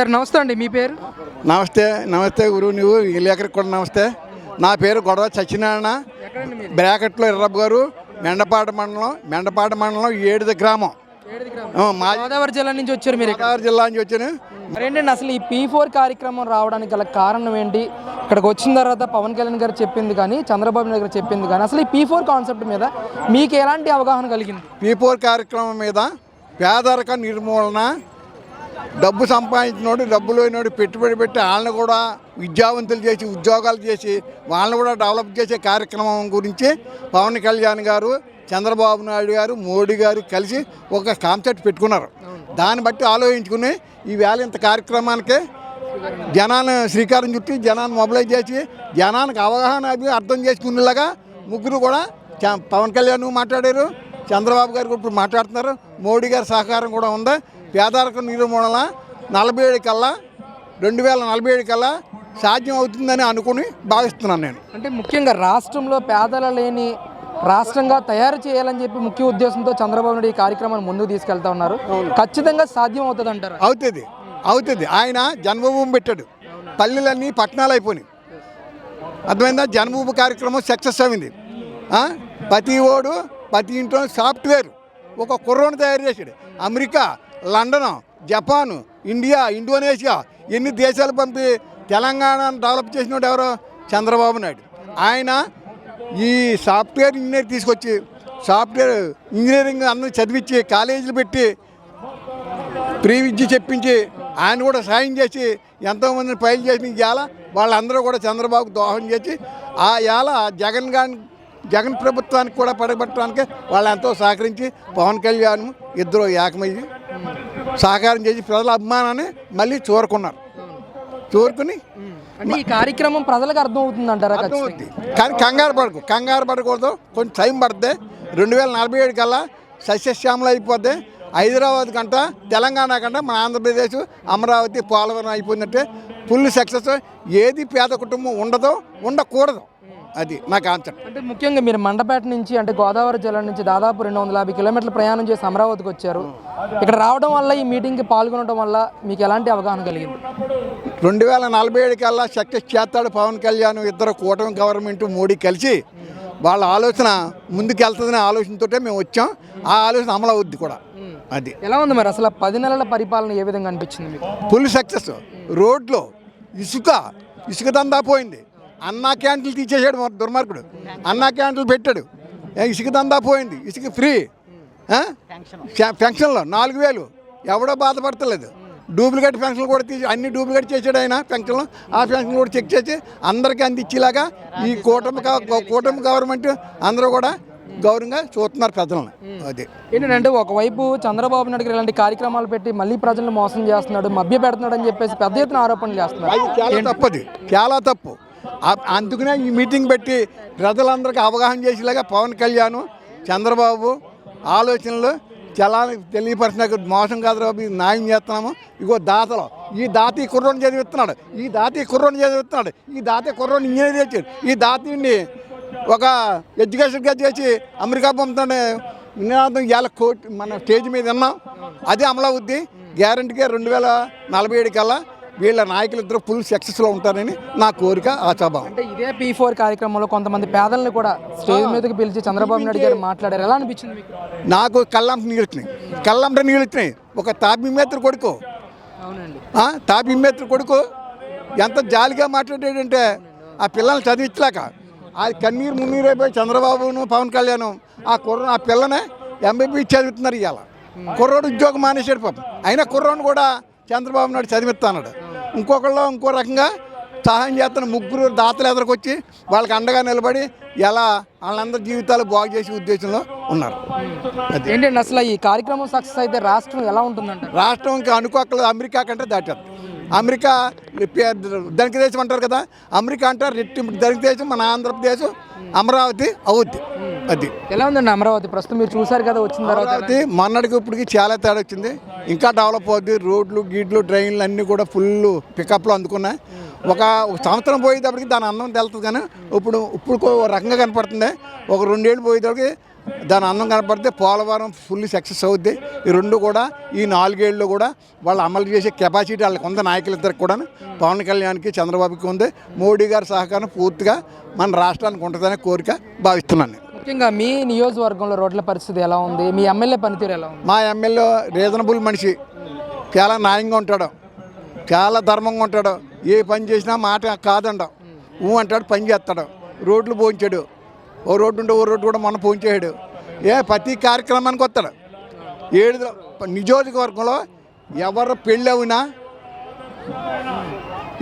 Sir నమస్తే అండి మీ పేరు? నమస్తే నమస్తే గురువు నువ్వు విలేకరికి కూడా నమస్తే. నా పేరు గొడవ సత్యనారాయణ. బ్రాకెట్లో ఎర్రబ్బ గారు మెండపాట మండలం మెండపాట మండలం ఏడుది గ్రామం. మా గోదావరి జిల్లా నుంచి వచ్చారు మీరు. గోదావరి జిల్లా నుంచి వచ్చాను. మరేంటండి అసలు ఈ పీ ఫోర్ కార్యక్రమం రావడానికి గల కారణం ఏంటి? ఇక్కడికి వచ్చిన తర్వాత పవన్ కళ్యాణ్ గారు చెప్పింది కానీ చంద్రబాబు నాయుడు గారు చెప్పింది కానీ అసలు ఈ పీ ఫోర్ కాన్సెప్ట్ మీద మీకు ఎలాంటి అవగాహన కలిగింది? పీపోర్ కార్యక్రమం మీద పేదరిక నిర్మూలన డబ్బు సంపాదించినోడు డబ్బు లేనివాడు పెట్టుబడి పెట్టి వాళ్ళని కూడా విద్యావంతులు చేసి ఉద్యోగాలు చేసి వాళ్ళని కూడా డెవలప్ చేసే కార్యక్రమం గురించి పవన్ కళ్యాణ్ గారు చంద్రబాబు నాయుడు గారు మోడీ గారు కలిసి ఒక కాన్సెప్ట్ పెట్టుకున్నారు. దాన్ని బట్టి ఆలోచించుకుని ఈవేళ ఇంత కార్యక్రమానికి జనాన్ని శ్రీకారం చుట్టి జనాన్ని మొబిలైజ్ చేసి జనానికి అవగాహన అది అర్థం చేసుకునేలాగా ముగ్గురు కూడా పవన్ కళ్యాణ్ మాట్లాడారు చంద్రబాబు గారు ఇప్పుడు మాట్లాడుతున్నారు మోడీ గారి సహకారం కూడా ఉంది. పేదరిక నిర్మూలన నలభై ఏడు కల్లా రెండు వేల నలభై ఏడు కల్లా సాధ్యం అవుతుందని అనుకుని భావిస్తున్నాను నేను. అంటే ముఖ్యంగా రాష్ట్రంలో పేదల లేని రాష్ట్రంగా తయారు చేయాలని చెప్పి ముఖ్య ఉద్దేశంతో చంద్రబాబు నాయుడు ఈ కార్యక్రమాన్ని ముందుకు తీసుకెళ్తా ఉన్నారు. ఖచ్చితంగా సాధ్యం అవుతుంది అంటారు? అవుతుంది. అవుతుంది. ఆయన జన్మభూమి పెట్టాడు. పల్లెలన్నీ పట్టణాలు అయిపోయినాయి. అర్థమైందా? జన్మభూమి కార్యక్రమం సక్సెస్ అయింది? ప్రతి ఓడు ప్రతి ఇంట్లో సాఫ్ట్వేర్ ఒక కుర్రోని తయారు చేశాడు. America London Japan India Indonesia ఎన్ని దేశాలు పంపి తెలంగాణను డెవలప్ చేసినోడు ఎవరో చంద్రబాబు నాయుడు. ఆయన ఈ సాఫ్ట్వేర్ ఇంజనీర్ తీసుకొచ్చి సాఫ్ట్వేర్ ఇంజనీరింగ్ అందరూ చదివించి కాలేజీలు పెట్టి ప్రీ విద్య చెప్పించి ఆయన కూడా సాయం చేసి ఎంతోమందిని ఫైల్ చేసిన ఇవాళ వాళ్ళందరూ కూడా చంద్రబాబు దోహం చేసి ఆ ఇవాళ జగన్ గారి జగన్ ప్రభుత్వానికి కూడా పడగబెట్టడానికి వాళ్ళు ఎంతో సహకరించి పవన్ కళ్యాణ్ ఇద్దరు ఏకమయ్యి సహకారం చేసి ప్రజల అభిమానాన్ని మళ్ళీ చూరుకున్నారు. చూరుకుని ఈ కార్యక్రమం ప్రజలకు అర్థం అవుతుంది అంటారా అర్థమవుద్ది. కానీ కంగారు పడకు. కంగారు పడకూడదు. కొంచెం టైం పడుతుంది రెండు వేల నలభై ఏడు కల్లా సస్యశ్యామలు అయిపోద్ది హైదరాబాద్ కంట తెలంగాణ కంట మన ఆంధ్రప్రదేశ్ అమరావతి పోలవరం అయిపోయిందంటే ఫుల్ సక్సెస్. ఏది పేద కుటుంబం ఉండదో ఉండకూడదు. అది నా కాన్సెప్ట్. అంటే ముఖ్యంగా మీరు మండపేట నుంచి అంటే గోదావరి జిల్లా నుంచి దాదాపు రెండు వందల యాభై కిలోమీటర్ల ప్రయాణం చేసి అమరావతికి వచ్చారు. ఇక్కడ రావడం వల్ల ఈ మీటింగ్కి పాల్గొనడం వల్ల మీకు ఎలాంటి అవగాహన కలిగింది? రెండు వేల నలభై ఏడు కల్లా సక్సెస్ చేస్తాడు పవన్ కళ్యాణ్ ఇద్దరు కూటమి గవర్నమెంట్ మోడీ కలిసి వాళ్ళ ఆలోచన ముందుకెళ్తుందనే ఆలోచనతోటే మేము వచ్చాం. ఆ ఆలోచన అమలు అవుద్ది కూడా. అది. ఎలా ఉంది మరి? అసలు పది నెలల పరిపాలన ఏ విధంగా అనిపించింది మీకు? ఫుల్ సక్సెస్ రోడ్లో ఇసుక ఇసుక దందా పోయింది. అన్నా క్యాంటీన్లు తీసేసాడు దుర్మార్గుడు. అన్నా క్యాంటీన్లు పెట్టాడు. ఇసుక దందా పోయింది. ఇసుక ఫ్రీ. పెన్షన్లో నాలుగు వేలు. ఎవడో బాధపడతలేదు. డూప్లికేట్ పెన్షన్లు కూడా తీసి అన్ని డూప్లికేట్ చేసాడు ఆయన పెన్షన్లు. ఆ పెన్షన్ కూడా చెక్ చేసి అందరికీ అందించేలాగా ఈ కూటమి కూటమి గవర్నమెంట్ అందరూ కూడా గౌరవంగా చూస్తున్నారు ప్రజలను. అది. ఏంటంటే ఒకవైపు చంద్రబాబు నాయుడు గారు ఇలాంటి కార్యక్రమాలు పెట్టి మళ్ళీ ప్రజలను మోసం చేస్తున్నాడు మభ్య పెడుతున్నాడు అని చెప్పేసి పెద్ద ఎత్తున ఆరోపణలు చేస్తున్నారు. చాలా తప్పది. చాలా తప్పు. అందుకనే ఈ మీటింగ్ పెట్టి ప్రజలందరికీ అవగాహన చేసేలాగా పవన్ కళ్యాణ్ చంద్రబాబు ఆలోచనలు చాలా తెలియపరిచిన మోసం కాదు బాబు న్యాయం చేస్తున్నాము. ఇగో దాతలు ఈ దాత ఈ కుర్రోని చదివిస్తున్నాడు ఈ దాత ఈ కుర్రోని చదివిస్తున్నాడు ఈ దాత కుర్రోని ఇంజనీర్ చేశాడు ఈ దాతని ఒక ఎడ్యుకేషన్గా చేసి అమెరికా పంపుతాడు నినాదం ఇవాళ కోర్టు మన స్టేజ్ మీద విన్నాం. అదే అమలవుద్ది గ్యారంటీగా రెండు వేల నలభై ఏడు కల్లా వీళ్ళ నాయకులు ఇద్దరు ఫుల్ సక్సెస్లో ఉంటారని నా కోరిక ఆశాభావం. అంటే ఇదే పీ ఫోర్ కార్యక్రమంలో కొంతమంది పేదల్ని కూడా స్టేజ్ మీదకి పిలిచి చంద్రబాబు నాయుడు గారు మాట్లాడారు. ఎలా అనిపించింది నాకు కళ్ళంట నీళ్ళు వచ్చినాయి కళ్ళంట నీళ్ళు వచ్చినాయి ఒక తాపి మేత్ర కొడుకు. అవునండి. ఆ, తాపి మేత్ర కొడుకు ఎంత జాలిగా మాట్లాడాడంటే ఆ పిల్లల్ని చదివించలేక ఆ కన్నీరు మున్నీరు అయిపోయి చంద్రబాబును పవన్ కళ్యాణ్ ఆ కుర్ర ఆ పిల్లనే ఎంబీబీ చదువుతున్నారు ఇవాళ. కుర్రోడు ఉద్యోగం మానేసాడు పాపం. అయినా కుర్రోని కూడా చంద్రబాబు నాయుడు చదివిస్తున్నాడు. ఇంకొకళ్ళు ఇంకో రకంగా సహాయం చేస్తున్న ముగ్గురు దాతలు ఎదురుకొచ్చి వాళ్ళకి అండగా నిలబడి ఎలా వాళ్ళందరి జీవితాలు బాగు చేసే ఉద్దేశంలో ఉన్నారు. అది. ఏంటండి అసలు ఈ కార్యక్రమం సక్సెస్ అయితే రాష్ట్రం ఎలా ఉంటుందంటారు? రాష్ట్రంకి అనుకోకలేదు అమెరికా కంటే దాటారు. అమెరికా ధనిక దేశం అంటారు కదా అమెరికా అంటారు రెట్టి ధనిక దేశం మన ఆంధ్రప్రదేశ్ అమరావతి అవుద్ది. అది. ఎలా ఉందండి అమరావతి? ప్రస్తుతం మీరు చూసారు కదా వచ్చిన తర్వాత అమరావతి మొన్నటికి ఇప్పటికి చాలా తేడా వచ్చింది. ఇంకా డెవలప్ అవుద్ది. రోడ్లు గీడ్లు ట్రైన్లు అన్నీ కూడా ఫుల్ పికప్లో అందుకున్నాయి. ఒక సంవత్సరం పోయేటప్పటికి దాని అందం తెలుస్తుంది కానీ ఇప్పుడు ఇప్పుడు ఒక రకంగా కనపడుతుంది. ఒక రెండేళ్ళు పోయేటప్పటికి దాని అందం కనపడితే పోలవరం ఫుల్ సక్సెస్ అవుద్ది. ఈ రెండు కూడా ఈ నాలుగేళ్ళు కూడా వాళ్ళు అమలు చేసే కెపాసిటీ వాళ్ళకి ఉంది. నాయకులిద్దరికి కూడా పవన్ కళ్యాణ్కి చంద్రబాబుకి ఉంది. మోడీ గారి సహకారం పూర్తిగా మన రాష్ట్రానికి ఉంటుందనే కోరిక భావిస్తున్నాను ముఖ్యంగా మీ నియోజకవర్గంలో రోడ్ల పరిస్థితి ఎలా ఉంది? మీ ఎమ్మెల్యే పనితీరు ఎలా ఉంది? మా ఎమ్మెల్యే రీజనబుల్ మనిషి. చాలా న్యాయంగా ఉంటాడు. చాలా ధర్మంగా ఉంటాడు. ఏ పని చేసినా మాట కాదండం ఊ అంటాడు పని చేస్తాడు. రోడ్లు పోయించాడు. ఓ రోడ్డు ఉంటే ఓ రోడ్డు కూడా మొన్న పోయించాడు ఏ ప్రతి కార్యక్రమానికి వస్తాడు. ఏడు నియోజకవర్గంలో ఎవరు పెళ్ళి అవునా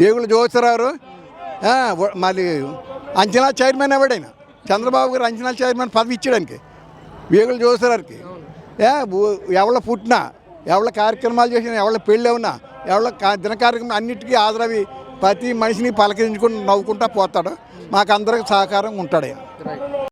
ఏగుల జోసరారు మళ్ళీ అంచనా చైర్మన్ ఎవడైనా? చంద్రబాబు గారు అంచనా చైర్మన్ పదవి ఇచ్చేయడానికి. వేగులు చూసారానికి ఎవళ్ళ పుట్టినా ఎవళ్ళ కార్యక్రమాలు చేసినా ఎవళ్ళ పెళ్ళి ఉన్నా ఎవళ్ళ దిన కార్యక్రమం అన్నిటికీ హాజరవి ప్రతి మనిషిని పలకరించుకుని నవ్వుకుంటా పోతాడు. మాకు అందరికి సహకారం ఉంటాడు